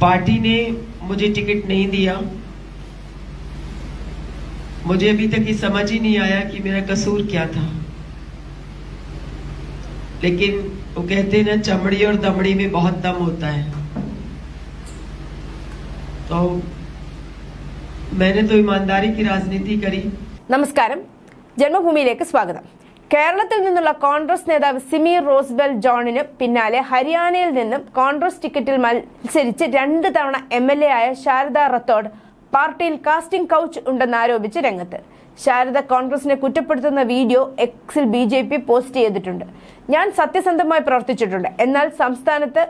Party ने मुझे ticket नहीं दिया मुझे अभी तक ये समझ ही नहीं आया कि मेरा कसूर क्या था लेकिन वो कहते हैं ना चमड़ी और दमड़ी में बहुत दम होता है तो मैंने तो ईमानदारी की राजनीति करी നമസ്കാരം ജന്മഭൂമിയിലേക്ക് സ്വാഗതം കേരളത്തിൽ നിന്നുള്ള കോൺഗ്രസ് നേതാവ് സിമി റോസ്ബെൽ ജോണിന് പിന്നാലെ ഹരിയാനയിൽ നിന്നും കോൺഗ്രസ് ടിക്കറ്റിൽ മത്സരിച്ച് രണ്ട് തവണ എം എൽ എ ആയ ശാരദ റത്തോഡ് പാർട്ടിയിൽ കാസ്റ്റിംഗ് കൗച്ച് ഉണ്ടെന്നാരോപിച്ച് രംഗത്ത്. ശാരദ കോൺഗ്രസിനെ കുറ്റപ്പെടുത്തുന്ന വീഡിയോ എക്സിൽ ബി ജെ പി പോസ്റ്റ് ചെയ്തിട്ടുണ്ട്. ഞാൻ സത്യസന്ധമായി പ്രവർത്തിച്ചിട്ടുണ്ട്. എന്നാൽ സംസ്ഥാനത്ത്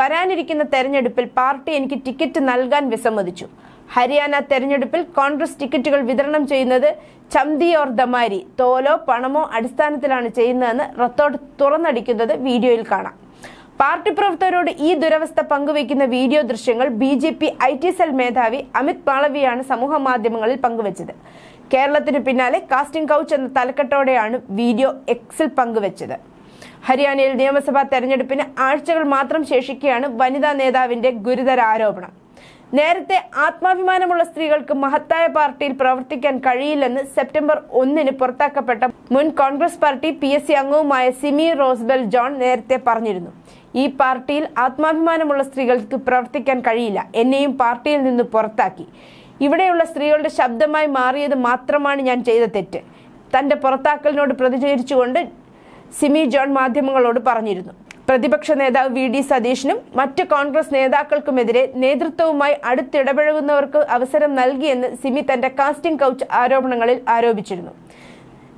വരാനിരിക്കുന്ന തെരഞ്ഞെടുപ്പിൽ പാർട്ടി എനിക്ക് ടിക്കറ്റ് നൽകാൻ വിസമ്മതിച്ചു. ഹരിയാന തെരഞ്ഞെടുപ്പിൽ കോൺഗ്രസ് ടിക്കറ്റുകൾ വിതരണം ചെയ്യുന്നത് ചന്തി ഓർ ദമാരി തോലോ പണമോ അടിസ്ഥാനത്തിലാണ് ചെയ്യുന്നതെന്ന് റത്തോട്ട് തുറന്നടിക്കുന്നത് വീഡിയോയിൽ കാണാം. പാർട്ടി പ്രവർത്തകരോട് ഈ ദുരവസ്ഥ പങ്കുവയ്ക്കുന്ന വീഡിയോ ദൃശ്യങ്ങൾ B J P I T cell മേധാവി അമിത് മാളവിയാണ് സമൂഹ മാധ്യമങ്ങളിൽ പങ്കുവച്ചത്. കേരളത്തിന് പിന്നാലെ കാസ്റ്റിംഗ് കൗച്ച് എന്ന തലക്കെട്ടോടെയാണ് വീഡിയോ എക്സിൽ പങ്കുവച്ചത്. ഹരിയാനയിൽ നിയമസഭാ തെരഞ്ഞെടുപ്പിന് ആഴ്ചകൾ മാത്രം ശേഷിക്കെയാണ് വനിതാ നേതാവിന്റെ ഗുരുതര ആരോപണം നേരത്തെ ആത്മാഭിമാനമുള്ള സ്ത്രീകൾക്ക് മഹത്തായ പാർട്ടിയിൽ പ്രവർത്തിക്കാൻ കഴിയില്ലെന്ന് സെപ്റ്റംബർ ഒന്നിന് പുറത്താക്കപ്പെട്ട മുൻ Congress party P S C അംഗവുമായ സിമി റോസ്ബെൽ ജോൺ നേരത്തെ പറഞ്ഞിരുന്നു. ഈ പാർട്ടിയിൽ ആത്മാഭിമാനമുള്ള സ്ത്രീകൾക്ക് പ്രവർത്തിക്കാൻ കഴിയില്ല. എന്നെയും പാർട്ടിയിൽ നിന്ന് പുറത്താക്കി. ഇവിടെയുള്ള സ്ത്രീകളുടെ ശബ്ദമായി മാറിയത് മാത്രമാണ് ഞാൻ ചെയ്ത തെറ്റ്. തന്റെ പുറത്താക്കലിനോട് പ്രതികരിച്ചുകൊണ്ട് സിമി ജോൺ മാധ്യമങ്ങളോട് പറഞ്ഞിരുന്നു. പ്രതിപക്ഷ നേതാവ് വി ഡി സതീഷിനും മറ്റ് കോൺഗ്രസ് നേതാക്കൾക്കുമെതിരെ നേതൃത്വവുമായി അടുത്തിടപഴകുന്നവർക്ക് അവസരം നൽകിയെന്ന് സിമി തന്റെ കാസ്റ്റിംഗ് കൗച്ച് ആരോപണങ്ങളിൽ ആരോപിച്ചിരുന്നു.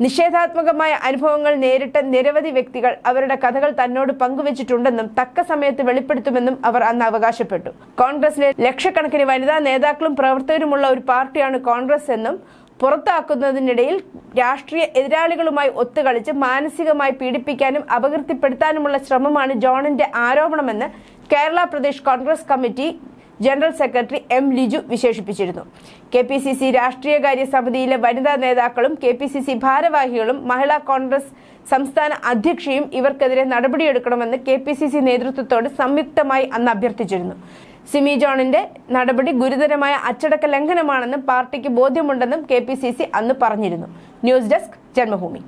നിഷേധാത്മകമായ അനുഭവങ്ങൾ നേരിട്ട നിരവധി വ്യക്തികൾ അവരുടെ കഥകൾ തന്നോട് പങ്കുവച്ചിട്ടുണ്ടെന്നും തക്ക സമയത്ത് വെളിപ്പെടുത്തുമെന്നും അവർ അന്ന് അവകാശപ്പെട്ടു. കോൺഗ്രസിലെ ലക്ഷക്കണക്കിന് വനിതാ നേതാക്കളും പ്രവർത്തകരുമുള്ള ഒരു പാർട്ടിയാണ് കോൺഗ്രസ് എന്നും പുറത്താക്കുന്നതിനിടയിൽ രാഷ്ട്രീയ എതിരാളികളുമായി ഒത്തുകളിച്ച് മാനസികമായി പീഡിപ്പിക്കാനും അപകീർത്തിപ്പെടുത്താനുമുള്ള ശ്രമമാണ് ജോണിന്റെ ആരോപണമെന്ന് Kerala Pradesh Congress committee general secretary M Liju വിശേഷിപ്പിച്ചിരുന്നു. K P C C രാഷ്ട്രീയകാര്യ സമിതിയിലെ വനിതാ നേതാക്കളും കെ പി സി സി ഭാരവാഹികളും മഹിളാ കോൺഗ്രസ് സംസ്ഥാന അധ്യക്ഷയും ഇവർക്കെതിരെ നടപടിയെടുക്കണമെന്ന് കെ പി സി സി നേതൃത്വത്തോട് സംയുക്തമായി അന്ന് അഭ്യർത്ഥിച്ചിരുന്നു. സിമി ജോണിന്റെ നടപടി ഗുരുതരമായ അച്ചടക്ക ലംഘനമാണെന്നും പാർട്ടിക്ക് ബോധ്യമുണ്ടെന്നും കെ അന്ന് പറഞ്ഞിരുന്നു. News desk Janmabhumi.